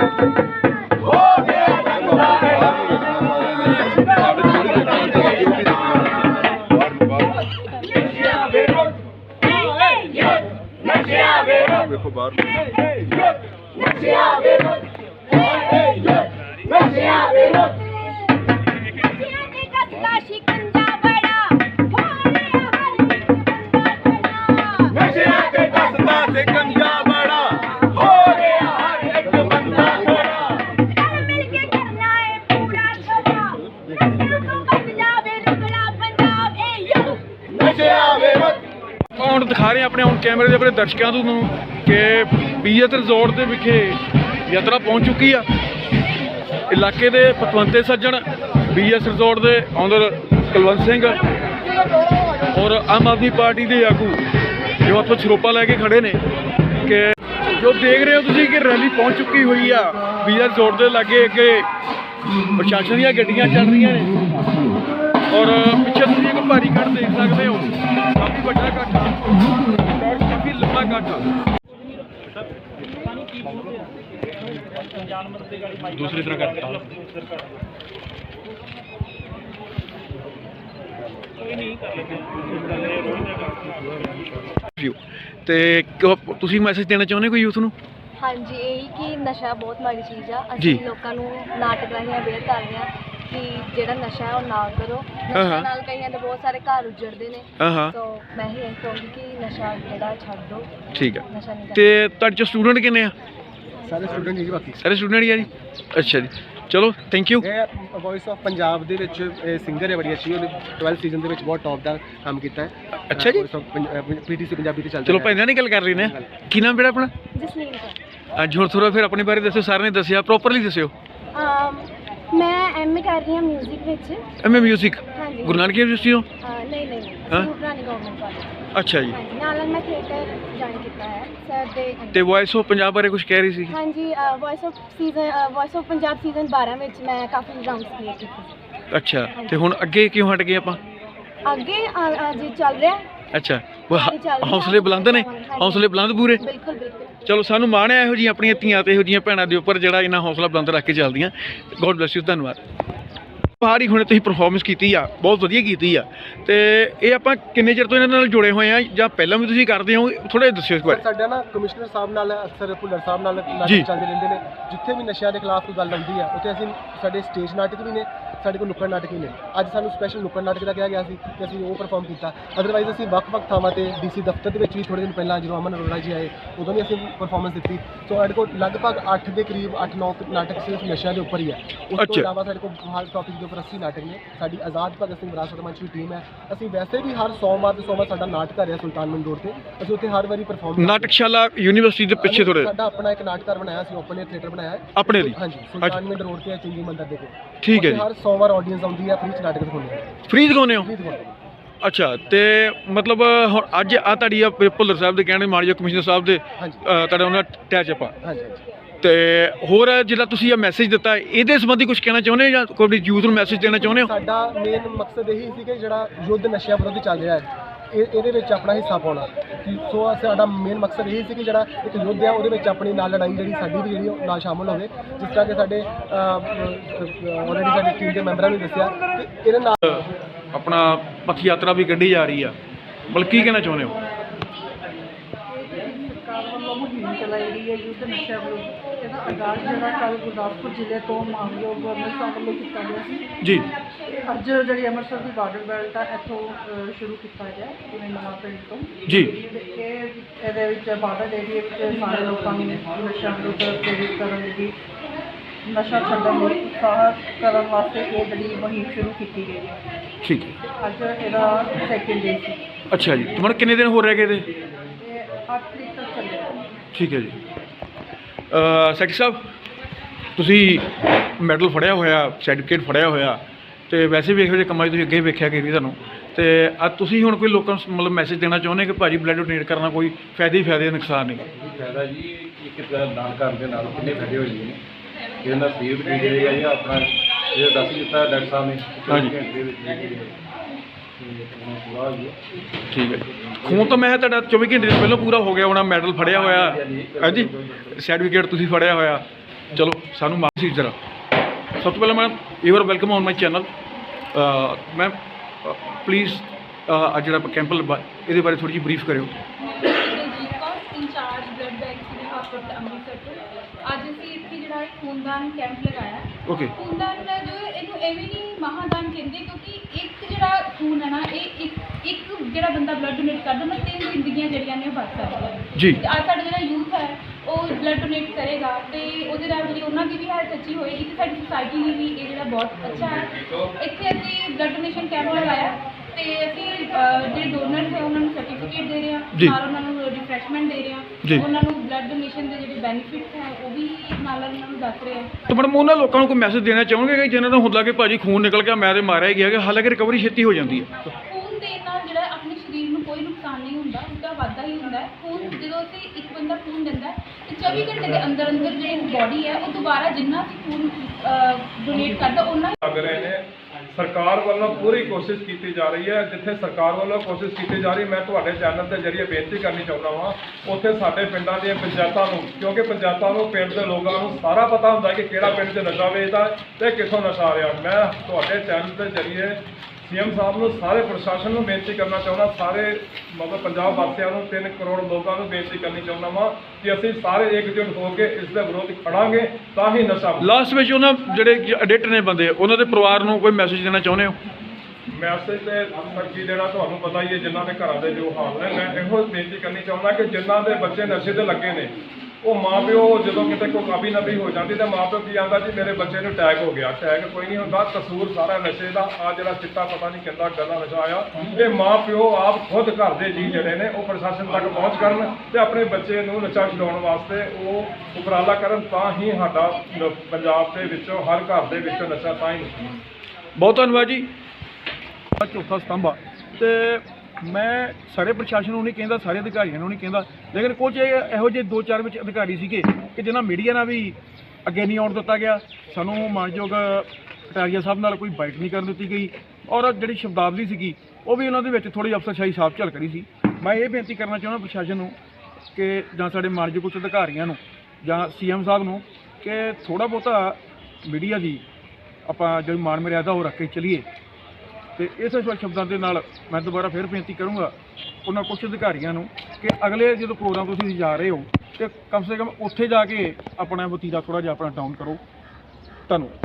ਵੇਖੋ ਆਪਣੇ ਹੁਣ ਕੈਮਰੇ ਦੇ ਆਪਣੇ ਦਰਸ਼ਕਾਂ ਨੂੰ ਕਿ ਬੀਐਸ ਰਿਜ਼ੋਰਟ ਦੇ ਵਿਖੇ ਯਾਤਰਾ ਪਹੁੰਚ ਚੁੱਕੀ ਆ। ਇਲਾਕੇ ਦੇ ਪਤਵੰਤੇ ਸੱਜਣ ਬੀਐਸ ਰਿਜ਼ੋਰਟ ਦੇ ਆਉਂਦਰ ਕੁਲਵੰਤ ਸਿੰਘ ਔਰ ਆਮ ਆਦਮੀ ਪਾਰਟੀ ਦੇ ਆਗੂ ਜੋ ਆਪਾਂ ਛਰੋਪਾ ਲੈ ਕੇ ਖੜੇ ਨੇ ਕਿ ਜੋ ਦੇਖ ਰਹੇ ਹੋ ਤੁਸੀਂ ਕਿ ਰੈਲੀ ਪਹੁੰਚ ਚੁੱਕੀ ਹੋਈ ਆ ਬੀਐਸ ਰਿਜ਼ੋਰਟ ਦੇ ਲਾਗੇ ਅੱਗੇ ਪ੍ਰਸ਼ਾਸਨ ਦੀਆਂ ਗੱਡੀਆਂ ਚੱਲ ਰਹੀਆਂ ਨੇ। ਔਰ ਪਿੱਛੇ ਤੁਸੀਂ ਇੱਕ ਭਾਰੀ ਕੱਟ ਦੇਖ ਸਕਦੇ ਹੋ। ਕਾਫੀ ਵੱਡਾ ਕੱਟ ਔਰ ਕਾਫੀ ਲੰਬਾ ਕੱਟ ਦੂਸਰੀ ਤਰ੍ਹਾਂ ਕੱਟ ਤੇ ਤੁਸੀਂ ਮੈਸੇਜ ਦੇਣਾ ਚਾਹੁੰਦੇ ਕੋਈ ਯੂਥ ਨੂੰ? ਹਾਂਜੀ ਇਹੀ ਕਿ ਨਸ਼ਾ ਬਹੁਤ ਮਾੜੀ ਚੀਜ਼ ਆ। ਅਸੀਂ ਲੋਕਾਂ ਨੂੰ ਨਾਟਕ ਰਾਹੀਂ ਅਵੇਅਰ ਕਰ ਰਹੇ ਹਾਂ। ਕਿ ਜਿਹੜਾ ਨਸ਼ਾ ਹੈ ਉਹ ਨਾ ਕਰੋ। ਹਾਂ। ਨਸ਼ੇ ਨਾਲ ਕਈਆਂ ਦੇ ਬਹੁਤ ਸਾਰੇ ਘਰ ਉਜੜਦੇ ਨੇ। ਹਾਂ ਹਾਂ। ਸੋ ਮੈਂ ਹੀ ਇਹ ਕਹੂੰਗੀ ਕਿ ਨਸ਼ਾ ਜਿਹੜਾ ਛੱਡ ਦਿਓ। ਠੀਕ ਆ। ਨਸ਼ਾ ਨਹੀਂ ਕਰਨਾ। ਤੇ ਤੁਹਾਡੇ ਚ ਸਟੂਡੈਂਟ ਕਿੰਨੇ ਆ? ਸਾਰੇ ਸਟੂਡੈਂਟ ਹੀ ਬਾਕੀ। ਸਾਰੇ ਸਟੂਡੈਂਟ ਹੀ ਆ ਜੀ? ਅੱਛਾ ਜੀ। ਚਲੋ ਥੈਂਕ ਯੂ ਇਹ ਵੌਇਸ ਆਫ ਪੰਜਾਬ ਦੇ ਵਿੱਚ ਸਿੰਗਰ ਹੈ ਬੜੀ ਅੱਛੀ। ਉਹਨੇ 12 ਸੀਜ਼ਨ ਦੇ ਵਿੱਚ ਬਹੁਤ ਟੌਪ ਦਾ ਕੰਮ ਕੀਤਾ ਹੈ। ਅੱਛਾ ਜੀ। ਪੀਟੀਸੀ ਪੰਜਾਬੀ ਤੇ ਚੱਲਦਾ ਚਲੋ ਭਾਈ ਨਾਲ ਗੱਲ ਕਰ ਰਹੇ ਨੇ। ਕੀ ਨਾਮ ਬੇੜਾ ਆਪਣਾ? ਜਸਲੀਨ ਕੌਰ। ਅੱਜ ਹੋਰ ਥੋੜਾ ਫਿਰ ਆਪਣੇ ਬਾਰੇ ਦੱਸਿਓ ਸਾਰਿਆਂ ਨੇ ਦੱਸਿਆ ਪ੍ਰੋਪਰਲੀ ਦੱਸਿਓ। ਮੈਂ ਐਮਏ ਕਰ ਰਹੀ ਹਾਂ 뮤직 ਵਿੱਚ ਐਮਏ 뮤직 ਹਾਂਜੀ ਗੁਰੂ ਨਾਨਕ ਯੂਨੀਵਰਸਿਟੀ ਤੋਂ ਅ, ਨਹੀਂ ਨਹੀਂ ਹਾਂ? ਨਹੀਂ ਰਾਣੀ ਗਵਰਨਮੈਂਟ ਕਾਲਜ ਅੱਛਾ ਜੀ ਹਾਂਜੀ ਨਾਲ ਨਾਲ ਮੈਂ ਥੀਏਟਰ ਜੁਆਇਨ ਕੀਤਾ ਹੈ ਸਰ ਦੇ ਤੇ ਵੌਇਸ ਆਫ ਪੰਜਾਬ ਬਾਰੇ ਕੁਝ ਕਹਿ ਰਹੀ ਸੀ ਹਾਂਜੀ voice of season voice of Punjab season 12 ਵਿੱਚ ਮੈਂ ਕਾਫੀ ਰਾਉਂਡਸ ਕਲੀਅਰ ਕੀਤੇ ਅੱਛਾ ਤੇ ਹੁਣ ਅੱਗੇ ਕਿਉਂ ਹਟ ਗਏ ਆਪਾਂ ਅੱਗੇ ਅ, ਅ, ਜੀ ਚੱਲ ਰਿਹਾ ਹੈ। ਅੱਛਾ ਉਹ ਹ- ਹਾਂਜੀ, ਚੱਲ ਰਹੀ ਹੌਸਲੇ ਆ। ਬੁਲੰਦ ਨੇ ਹਾਂਜੀ। ਹੌਸਲੇ ਬੁਲੰਦ ਪੂਰੇ ਬਿਲਕੁਲ ਬਿਲਕੁਲ ਚਲੋ ਸਾਨੂੰ ਮਾਣ ਹੈ ਇਹੋ ਜਿਹੀਆਂ ਆਪਣੀਆਂ ਧੀਆਂ ਤੇ ਇਹੋ ਜਿਹੀਆਂ ਭੈਣਾਂ ਦੇ ਉੱਪਰ ਜਿਹੜਾ ਇਹਨਾਂ ਹੌਸਲਾ ਬੁਲੰਦ ਰੱਖ ਕੇ ਚੱਲਦੀਆਂ। ਗੋਡ ਬlesਸ ਯੂ ਧੰਨਵਾਦ। ਬਾਹਰ ਹੀ ਹੁਣੇ ਤੁਸੀਂ ਪਰਫਾਰਮੈਂਸ ਕੀਤੀ ਆ ਬਹੁਤ ਵਧੀਆ ਕੀਤੀ ਆ। ਤੇ ਇਹ ਆਪਾਂ ਕਿੰਨੇ ਚਿਰ ਤੋਂ ਇਹਨਾਂ ਨਾਲ ਜੁੜੇ ਹੋਏ ਆ ਜਾਂ ਪਹਿਲਾਂ ਵੀ ਤੁਸੀਂ ਕਰਦੇ ਹੋ ਥੋੜਾ ਦੱਸਿਓ ਇਸ ਬਾਰੇ। ਸਾਡਾ ਨਾ ਕਮਿਸ਼ਨਰ ਸਾਹਿਬ ਨਾਲ ਅਕਸਰ ਭੁੱਲਰ ਸਾਹਿਬ ਨਾਲ। ਨਾਟਕ ਚੱਲਦੇ ਰਹਿੰਦੇ ਨੇ। ਜਿੱਥੇ ਵੀ ਨਸ਼ਿਆਂ ਦੇ ਖਿਲਾਫ ਕੋਈ ਗੱਲ ਆਉਂਦੀ ਆ ਉੱਥੇ ਅਸੀਂ ਸਾਡੇ ਸਟੇਜ ਨਾਟਕ ਵੀ ਨੇ ਸਾਡੇ ਕੋਲ ਨੁੱਕੜ ਨਾਟਕ ਵੀ ਨੇ। ਅੱਜ ਸਾਨੂੰ ਸਪੈਸ਼ਲ ਨੁੱਕੜ ਨਾਟਕ ਦਾ ਕਿਹਾ ਗਿਆ ਸੀ ਕਿ ਅਸੀਂ ਉਹ ਪਰਫਾਰਮ ਕੀਤਾ। ਅਦਰਵਾਈਜ਼ ਅਸੀਂ ਵੱਖ-ਵੱਖ ਥਾਵਾਂ ਤੇ ਡੀਸੀ ਦਫ਼ਤਰ ਦੇ ਵਿੱਚ ਵੀ ਥੋੜੇ ਦਿਨ ਪਹਿਲਾਂ ਜਦੋਂ ਅਮਨ ਅਰੋੜਾ ਜੀ ਆਏ ਉਦੋਂ ਵੀ ਅਸੀਂ ਪਰਫਾਰਮੈਂਸ ਦਿੱਤੀ। ਸੋ ਸਾਡੇ ਕੋਲ ਲਗਭਗ 8 ਦੇ ਕਰੀਬ 8-9 ਨਾਟਕ ਸਿਰਫ ਨਸ਼ਿਆਂ ਦੇ ਉੱਪਰ ਹੀ ਹੈ ਉਸ। ਤੋਂ ਇਲਾਵਾ ਸਾਡੇ ਕੋਲ ਹਾਲ ਟੌਪਿਕ ਦੇ ਉੱਪਰ 80 ਨਾਟਕ ਨੇ। ਸਾਡੀ ਆਜ਼ਾਦ ਭਗਤ ਸਿੰਘ ਵਿਰਾਸਤ ਮੰਚ ਦੀ ਟੀਮ ਹੈ। ਅਸੀਂ ਵੈਸੇ ਵੀ ਹਰ ਸੋਮਵਾਰ ਤੇ ਸੋਮਵਾਰ ਸਾਡਾ ਨਾਟਕ ਘਰ ਹੈ ਸੁਲਤਾਨਪੁਰ ਰੋਡ ਤੇ। ਅਸੀਂ ਉੱਥੇ ਹਰ ਵਾਰੀ ਪਰਫਾਰਮ ਨਾਟਕਸ਼ਾਲਾ ਯੂਨੀਵਰਸਿਟੀ ਦੇ ਪਿੱਛੇ ਥੋੜੇ ਸਾਡਾ ਆਪਣਾ ਇੱਕ ਨਾਟਕਰ ਬਣਾਇਆ ਸੀ ਓਪਨ ਏਅਰ ਥੀਏਟਰ ਬਣਾਇਆ ਹੈ। ਆਪਣੇ ਲਈ। ਹਾਂਜੀ ਸੁਲਤਾਨਪੁਰ ਰੋਡ ਤੇ ਹੈ ਚੁੰਗੀ ਮੰਦਰ ਦੇ ਕੋਲ। ਠੀਕ ਹੈ ਜੀ। ਹਰ ਸੋਮਵਾਰ ਆਡੀਅנס ਆਉਂਦੀ ਹੈ ਫ੍ਰੀ ਚ ਨਾਟਕ ਦਿਖਾਉਂਦੇ ਆ। ਫ੍ਰੀ ਦਿਖਾਉਂਦੇ ਹੋ? ਫ੍ਰੀ ਦਿਖਾਉਂਦੇ ਆ। ਅੱਛਾ ਤੇ ਮਤਲਬ ਹੁਣ ਅੱਜ ਆ ਤੁਹਾਡੀ ਆ ਭੁੱਲਰ ਸਾਹਿਬ ਦੇ ਕਹਿਣੇ ਮਾਨਯੋਗ ਕਮਿਸ਼ਨਰ ਸਾਹਿਬ ਦੇ ਹਾਂਜੀ। ਅ, ਤੁਹਾਡਾ ਉਹਨਾਂ ਟੈਚ ਆਪਾਂ। ਹਾਂਜੀ ਹਾਂਜੀ। ਤੇ ਹੋਰ ਜਿਹੜਾ ਤੁਸੀਂ ਇਹ ਮੈਸੇਜ ਦਿੱਤਾ ਇਹਦੇ ਸੰਬੰਧੀ ਕੁਝ ਕਹਿਣਾ ਚਾਹੁੰਦੇ ਹੋ ਜਾਂ ਕੋਈ ਯੂਥ ਨੂੰ ਮੈਸੇਜ ਦੇਣਾ ਚਾਹੁੰਦੇ ਹੋ? ਸਾਡਾ ਮੇਨ ਮਕਸਦ ਇਹੀ ਸੀ ਕਿ ਜਿਹੜਾ ਯੁੱਧ ਨਸ਼ਿਆਂ ਵਿਰੁੱਧ ਚੱਲ ਰਿਹਾ ਹੈ ਇਹ ਇਹਦੇ ਵਿੱਚ ਆਪਣਾ ਹਿੱਸਾ ਪਾਉਣਾ। ਕਿ ਸੋ ਸਾਡਾ ਮੇਨ ਮਕਸਦ ਇਹ ਸੀ ਕਿ ਜਿਹੜਾ ਇੱਕ ਯੁੱਧ ਹੈ ਉਹਦੇ ਵਿੱਚ ਆਪਣੀ ਨਾਲ ਲੜਾਈ ਜਿਹੜੀ ਸਾਡੀ ਵੀ ਜਿਹੜੀ ਉਹ ਨਾਲ ਸ਼ਾਮਲ ਹੋਵੇ। ਜਿਸ ਤਰ੍ਹਾਂ ਕਿ ਸਾਡੇ ਆਲਰੇਡੀ ਸਾਡੀ ਟੀਮ ਦੇ ਮੈਂਬਰਾਂ ਨੇ ਦੱਸਿਆ ਕਿ ਇਹਦੇ ਨਾਲ ਆਪਣਾ ਪਥ ਯਾਤਰਾ ਵੀ ਕੱਢੀ ਜਾ ਰਹੀ ਆ। ਬਲਕਿ ਕੀ ਕਹਿਣਾ ਚਾਹੁੰਦੇ ਹੋ? ਮੁਹਿੰਮ ਚਲਾਈ ਗਈ ਹੈ ਯੁੱਧ ਨਸ਼ਾ ਵਿਰੁੱਧ। ਇਹਦਾ ਆਗਾਜ਼ ਜਿਹੜਾ ਕੱਲ ਗੁਰਦਾਸਪੁਰ ਜ਼ਿਲ੍ਹੇ ਤੋਂ ਮਾਨਯੋਗ ਗਵਰਨਰ ਸਾਹਿਬ ਵੱਲੋਂ ਕੀਤਾ ਗਿਆ ਸੀ। ਜੀ। ਅੱਜ ਜਿਹੜੀ ਅੰਮ੍ਰਿਤਸਰ ਦੀ ਬਾਰਡਰ ਬੈਲਟ ਆ ਇੱਥੋਂ ਅ, ਸ਼ੁਰੂ ਕੀਤਾ ਗਿਆ ਜਿਵੇਂ ਨਵਾਂ ਪਿੰਡ ਤੋਂ। ਜੀ। ਇਹ ਇਹਦੇ ਵਿੱਚ ਬਾਰਡਰ ਏਰੀਏ ਵਿੱਚ ਸਾਰੇ ਲੋਕਾਂ ਨੂੰ ਨਸ਼ਾ ਵਿਰੁੱਧ ਪ੍ਰੇਰਿਤ ਕਰਨ ਲਈ ਨਸ਼ਾ ਛੱਡਣ ਲਈ ਉਤਸ਼ਾਹ ਕਰਨ ਵਾਸਤੇ ਇਹ ਜਿਹੜੀ ਮੁਹਿੰਮ ਸ਼ੁਰੂ ਕੀਤੀ ਗਈ ਹੈ। ਠੀਕ ਹੈ। ਅੱਜ ਇਹਦਾ ਸੈਕਿੰਡ ਡੇ ਸੀ। ਅੱਛਾ ਜੀ। ਤੁਹਾਨੂੰ ਕਿੰਨੇ ਦਿਨ ਹੋਰ ਰਹਿ ਗਏ ਇਹਦੇ? ਇਹ 8 ਤਰੀਕ ਤੱਕ ਠੀਕ ਹੈ ਜੀ। ਅ ਸੈਕਟਰੀ ਸਾਹਿਬ ਤੁਸੀਂ ਮੈਡਲ ਫੜਿਆ ਹੋਇਆ ਸਰਟੀਫਿਕੇਟ ਫੜਿਆ ਹੋਇਆ ਤੇ ਵੈਸੇ ਵੀ ਇਹੋ ਜਿਹੇ ਕੰਮਾਂ 'ਚ ਤੁਸੀਂ ਅੱਗੇ ਵੇਖਿਆ ਕੀਤੀ ਤੁਹਾਨੂੰ? ਤੇ ਅੱਜ ਤੁਸੀਂ ਹੁਣ ਕੋਈ ਲੋਕਾਂ ਨੂੰ ਮਤਲਬ ਮੈਸੇਜ ਦੇਣਾ ਚਾਹੁੰਦੇ ਕਿ ਭਾਜੀ ਬਲੱਡ ਡੋਨੇਟ ਕਰਨਾ ਕੋਈ ਫਾਇਦੇ ਹੀ ਫਾਇਦੇ ਨੁਕਸਾਨ ਨਹੀਂ? ਫਾਇਦਾ ਜੀ ਇੱਕ ਤਰ੍ਹਾਂ ਦਾਨ ਕਰਨ ਦੇ ਨਾਲ ਕਿੰਨੇ ਫਾਇਦੇ ਹੋਏ ਜੀ? ਇਹਦੇ ਨਾਲ ਸਰੀਰ ਵੀ ਠੀਕ ਰਹੇਗਾ ਜੀ ਆਪਣਾ ਇਹ ਦੱਸ ਦਿੱਤਾ ਡਾਕਟਰ ਸਾਹਿਬ ਨੇ ਕਿ ਹਾਂਜੀ। ਠੀਕ ਹੈ ਜੀ। ਖੂਨ ਤਾਂ ਮੈਂ ਤੁਹਾਡਾ 24 ਘੰਟੇ ਤੋਂ ਪਹਿਲਾਂ ਪੂਰਾ ਹੋ ਗਿਆ ਹੋਣਾ ਮੈਡਲ ਫੜਿਆ ਹੋਇਆ। ਹਾਂਜੀ ਸਰਟੀਫਿਕੇਟ ਤੁਸੀਂ ਫੜਿਆ ਹੋਇਆ। ਚਲੋ ਸਾਨੂੰ ਮਾਫ ਸੀ ਜਰਾ। ਸਭ ਤੋਂ ਪਹਿਲਾਂ ਮੈਂ you are welcome on my channel ਮੈਂ ਪਲੀਜ਼ ਅੱਜ ਜਿਹੜਾ ਆਪਾਂ ਕੈਂਪ ਲਵਾ ਇਹਦੇ ਬਾਰੇ ਥੋੜੀ ਜਿਹੀ ਬਰੀਫ ਕਰਿਓ। Daljit Kaur incharge blood bank ਦੇ ਹਸਪਤਾਲ ਅੰਮ੍ਰਿਤਸਰ ਤੋਂ ਅੱਜ ਅਸੀਂ ਇੱਥੇ ਜਿਹੜਾ ਖੂਨਦਾਨ ਕੈਂਪ ਲਗਾਇਆ ਓਕੇ ਖੂਨਦਾਨ ਦਾ ਜੋ ਹੈ, ਐਵੇਂ ਨਹੀਂ ਮਹਾਦਾਨ ਕਹਿੰਦੇ ਕਿਉਂਕਿ ਇੱਕ ਜਿਹੜਾ ਖੂਨ ਹੈ ਨਾ ਇਹ ਇੱਕ ਇੱਕ ਜਿਹੜਾ ਬੰਦਾ ਬਲੱਡ ਡੋਨੇਟ ਕਰਦਾ ਨਾ ਤਿੰਨ ਜ਼ਿੰਦਗੀਆਂ ਜਿਹੜੀਆਂ ਨੇ ਉਹ ਬਚ ਸਕਦੀਆਂ ਜੀ। ਅੱਜ ਸਾਡਾ ਜਿਹੜਾ ਯੂਥ ਹੈ ਉਹ ਬਲੱਡ ਡੋਨੇਟ ਕਰੇਗਾ ਤੇ ਉਹਦੇ ਨਾਲ ਜਿਹੜੀ ਉਹਨਾਂ ਦੀ ਵੀ ਹੈਲਥ ਅੱਛੀ ਹੋਏਗੀ ਤੇ ਸਾਡੀ ਸੁਸਾਇਟੀ ਲਈ ਵੀ ਇਹ ਜਿਹੜਾ ਬਹੁਤ ਅੱਛਾ ਹੈ ਇੱਥੇ ਅਸੀਂ ਬਲੱਡ ਡੋਨੇਸ਼ਨ ਕੈਂਪ ਲਗਾਇਆ ਤੇ ਅਸੀਂ ਅਹ, ਜਿਹੜੇ ਡੋਨਰਸ ਹੈ ਉਹਨਾਂ ਨੂੰ ਸਰਟੀਫਿਕੇਟ ਦੇ ਰਹੇ ਹਾਂ ਜੀ। ਨਾਲ ਉਹਨਾਂ ਨੂੰ ਰਿਫਰੈਸ਼ਮੈਂਟ ਦੇ ਰਹੇ ਜੀ। ਹਾਂ ਉਹਨਾਂ ਨੂੰ ਬਲੱਡ ਡੋਨੇਸ਼ਨ ਦੇ ਜਿਹੜੇ ਬੈਨੀਫਿਟਸ ਹੈ ਉਹ ਵੀ ਨਾਲ ਉਹਨਾਂ ਨੂੰ ਦੱਸ ਰਹੇ ਹਾਂ। ਤਾਂ ਮੈਡਮ ਉਹਨਾਂ ਲੋਕਾਂ ਨੂੰ ਕੋਈ ਮੈਸੇਜ ਦੇਣਾ ਚਾਹੋਗੇ ਕਿ ਜਿਨ੍ਹਾਂ ਦਾ ਹੁੰਦਾ ਕਿ ਭਾਜੀ ਖੂਨ ਨਿਕਲ ਗਿਆ ਮੈਂ ਤੇ ਮਾਰਿਆ ਹੀ ਗਿਆ ਕਿ ਹਾਲਾਂਕਿ ਰਿਕਵਰੀ ਛੇਤੀ ਹੋ ਜਾਂਦੀ ਹੈ? ਖੂਨ ਦੇਣ ਨਾਲ ਜਿਹੜਾ ਆਪਣੇ ਸਰੀਰ ਨੂੰ ਕੋਈ ਨੁਕਸਾਨ ਨਹੀਂ ਹੁੰਦਾ ਉਲਟਾ ਵਾਧਾ ਹੀ ਹੁੰਦਾ ਹੈ। ਖੂਨ ਜਦੋਂ ਅਸੀਂ ਇੱਕ ਬੰਦਾ ਖੂਨ ਦਿੰਦਾ ਹੈ ਤੇ 24 ਘੰਟੇ ਦੇ ਅੰਦਰ ਅੰਦਰ ਜਿਹੜੀ ਬੋਡੀ ਹੈ ਉਹ ਦੁਬਾਰਾ ਜਿੰਨਾ ਅਸੀਂ ਖੂਨ ਡੋਨੇਟ ਕਰਦਾ ਉਹਨਾਂ ਲੱਗ ਰਹੇ ਨੇ। ਸਰਕਾਰ ਵੱਲੋਂ ਪੂਰੀ ਕੋਸ਼ਿਸ਼ ਕੀਤੀ ਜਾ ਰਹੀ ਹੈ। ਜਿੱਥੇ ਸਰਕਾਰ ਵੱਲੋਂ ਕੋਸ਼ਿਸ਼ ਕੀਤੀ ਜਾ ਰਹੀ, ਮੈਂ ਤੁਹਾਡੇ ਚੈਨਲ ਦੇ ਜ਼ਰੀਏ ਬੇਨਤੀ ਕਰਨੀ ਚਾਹੁੰਦਾ ਹਾਂ ਉੱਥੇ ਸਾਡੇ ਪਿੰਡਾਂ ਦੀਆਂ ਪੰਚਾਇਤਾਂ ਨੂੰ, ਕਿਉਂਕਿ ਪੰਚਾਇਤਾਂ ਨੂੰ, ਪਿੰਡ ਦੇ ਲੋਕਾਂ ਨੂੰ ਸਾਰਾ ਪਤਾ ਹੁੰਦਾ ਕਿ ਕਿਹੜਾ ਪਿੰਡ 'ਚ ਨਸ਼ਾ ਵੇਚਦਾ ਹੈ ਤੇ ਕਿੱਥੋਂ ਨਸ਼ਾ ਆ ਰਿਹਾ। ਮੈਂ ਤੁਹਾਡੇ ਚੈਨਲ ਦੇ ਜ਼ਰੀਏ ਸੀਐਮ ਸਾਹਿਬ ਨੂੰ, ਸਾਰੇ ਪ੍ਰਸ਼ਾਸਨ ਨੂੰ ਬੇਨਤੀ ਕਰਨਾ ਚਾਹੁੰਦਾ, ਸਾਰੇ ਮਤਲਬ ਪੰਜਾਬ ਵਾਸੀਆਂ ਨੂੰ 3 ਕਰੋੜ ਲੋਕਾਂ ਨੂੰ ਬੇਨਤੀ ਕਰਨੀ ਚਾਹੁੰਦਾ ਵਾਂ। ਕਿ ਅਸੀਂ ਸਾਰੇ ਇਕਜੁੱਟ ਹੋ ਕੇ ਇਸ ਦੇ ਵਿਰੋਧ ਖੜਾਂਗੇ ਤਾਂ ਹੀ ਨਸ਼ਾ ਲਾਸਟ ਵਿੱਚ ਉਹਨਾਂ ਜਿਹੜੇ ਐਡਿਟ ਨੇ ਬੰਦੇ ਉਹਨਾਂ ਦੇ ਪਰਿਵਾਰ ਨੂੰ ਕੋਈ ਮੈਸੇਜ ਦੇਣਾ ਚਾਹੁੰਦੇ ਹੋ? ਮੈਸੇਜ ਤੇ ਸੱਚੀ ਦੇਣਾ ਤੁਹਾਨੂੰ ਪਤਾ ਹੀ ਹੈ ਜਿਨ੍ਹਾਂ ਦੇ ਘਰਾਂ ਦੇ ਜੋ ਹਾਲ ਨੇ ਮੈਂ ਇਹੋ ਬੇਨਤੀ ਕਰਨੀ ਚਾਹੁੰਦਾ ਕਿ ਜਿਨ੍ਹਾਂ ਦੇ ਬੱਚੇ ਨਸ਼ੇ ਤੇ ਲੱਗੇ ਨੇ ਉਹ ਮਾਪਿਓ ਜਦੋਂ ਕਿਤੇ ਕੋਈ ਕਾਬੀ ਨਬੀ ਹੋ ਜਾਂਦੀ ਤਾਂ ਮਾਪਿਓ ਕੀ ਆਂਦਾ ਜੀ ਮੇਰੇ ਬੱਚੇ ਨੂੰ ਅਟੈਕ ਹੋ ਗਿਆ। ਅਟੈਕ ਕੋਈ ਨਹੀਂ ਹੁੰਦਾ ਕਸੂਰ ਸਾਰਾ ਨਸ਼ੇ ਦਾ। ਆ ਜਿਹੜਾ ਚਿੱਟਾ ਪਤਾ ਨਹੀਂ ਕਿੰਨਾ ਗੰਦਾ ਨਸ਼ਾ ਆਇਆ। ਇਹ ਮਾਪਿਓ ਆਪ ਖੁਦ ਘਰ ਦੇ ਜੀ ਜਿਹੜੇ ਨੇ ਉਹ ਪ੍ਰਸ਼ਾਸਨ ਤੱਕ ਪਹੁੰਚ ਕਰਨ ਤੇ ਆਪਣੇ ਬੱਚੇ ਨੂੰ ਨਸ਼ਾ ਛਡਾਉਣ ਵਾਸਤੇ ਉਹ ਉਪਰਾਲਾ ਕਰਨ ਤਾਂ ਹੀ ਸਾਡਾ ਪੰਜਾਬ ਦੇ ਵਿੱਚੋਂ ਹਰ ਘਰ ਦੇ ਵਿੱਚੋਂ ਨਸ਼ਾ ਤਾਂ ਹੀ ਬਹੁਤ ਧੰਨਵਾਦ ਜੀ। ਚੌਥਾ ਸਤੰਭ ਤੇ ਮੈਂ ਸਾਰੇ ਪ੍ਰਸ਼ਾਸਨ ਨੂੰ ਨਹੀਂ ਕਹਿੰਦਾ, ਸਾਰੇ ਅਧਿਕਾਰੀਆਂ ਨੂੰ ਨਹੀਂ ਕਹਿੰਦਾ, ਲੇਕਿਨ ਕੁਝ ਇਹੋ ਜਿਹੇ ਦੋ ਚਾਰ ਵਿੱਚ ਅਧਿਕਾਰੀ ਸੀਗੇ ਕਿ ਜਿਨ੍ਹਾਂ ਮੀਡੀਆ ਨਾਲ ਵੀ ਅੱਗੇ ਨਹੀਂ ਆਉਣ ਦਿੱਤਾ ਗਿਆ। ਸਾਨੂੰ ਮਾਨਯੋਗ ਪਟਾਰੀਆ ਸਾਹਿਬ ਨਾਲ ਕੋਈ ਬਾਈਟ ਨਹੀਂ ਕਰਨ ਦਿੱਤੀ ਗਈ ਔਰ ਜਿਹੜੀ ਸ਼ਬਦਾਵਲੀ ਸੀਗੀ, ਉਹ ਵੀ ਉਹਨਾਂ ਦੇ ਵਿੱਚ ਥੋੜੀ ਅਫਸਰਸ਼ਾਹੀ ਸਾਫ਼ ਝਲਕ ਰਹੀ ਸੀ। ਮੈਂ ਇਹ ਬੇਨਤੀ ਕਰਨਾ ਚਾਹੁੰਦਾ ਪ੍ਰਸ਼ਾਸਨ ਨੂੰ ਕਿ ਜਾਂ ਸਾਡੇ ਮਾਨਯੋਗ ਉੱਚ ਅਧਿਕਾਰੀਆਂ ਨੂੰ ਜਾਂ ਸੀਐਮ ਸਾਹਿਬ ਨੂੰ ਕਿ ਥੋੜਾ ਬਹੁਤਾ ਮੀਡੀਆ ਦੀ ਆਪਾਂ ਜਿਹੜੀ ਮਾਨ ਮਰਿਆਦਾ ਉਹ ਰੱਖ ਕੇ ਚਲੀਏ। ਤੇ ਇਸੇ ਸ਼ਬਦਾਂ ਦੇ ਨਾਲ ਮੈਂ ਦੁਬਾਰਾ ਫਿਰ ਬੇਨਤੀ ਕਰੂੰਗਾ ਉਹਨਾਂ ਕੁਝ ਅਧਿਕਾਰੀਆਂ ਨੂੰ ਕਿ ਅਗਲੇ ਜਦੋਂ ਪ੍ਰੋਗਰਾਮ ਤੁਸੀਂ ਜਾ ਰਹੇ ਹੋ ਤੇ ਕਮ ਸੇ ਕਮ ਉੱਥੇ ਜਾ ਕੇ ਆਪਣਾ ਵਤੀਰਾ ਥੋੜਾ ਜਿਹਾ ਆਪਣਾ ਡਾਊਨ ਕਰੋ। ਧੰਨਵਾਦ।